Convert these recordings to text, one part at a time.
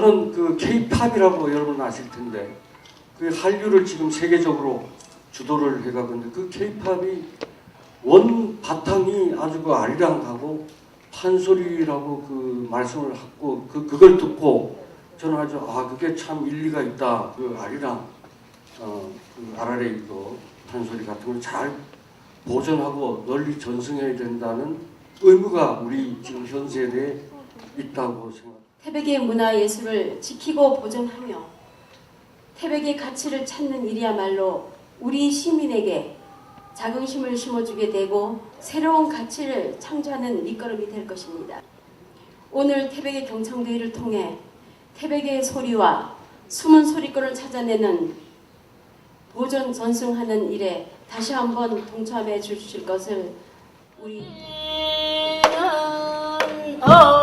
저는 그 K-팝이라고 여러분 아실 텐데 그 한류를 지금 세계적으로 주도를 해가는데 그 K-팝이 원 바탕이 아주 그 아리랑하고 판소리라고 그 말씀을 하고 그 그걸 듣고 저는 아주 아 그게 참 일리가 있다 그 아리랑 어그 아라레 이거 판소리 같은 걸 잘 보존하고 널리 전승해야 된다는 의무가 우리 지금 현 세대에 있다고 생각. 태백의 문화 예술을 지키고 보존하며 태백의 가치를 찾는 일이야말로 우리 시민에게 자긍심을 심어주게 되고 새로운 가치를 창조하는 밑거름이 될 것입니다. 오늘 태백의 경창대회를 통해 태백의 소리와 숨은 소리꾼을 찾아내는 보존 전승하는 일에 다시 한번 동참해 주실 것을 우리 엉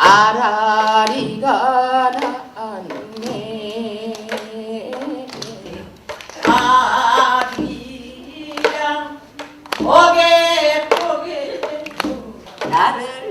아라리가 났네. 아리랑 고개 고개 나를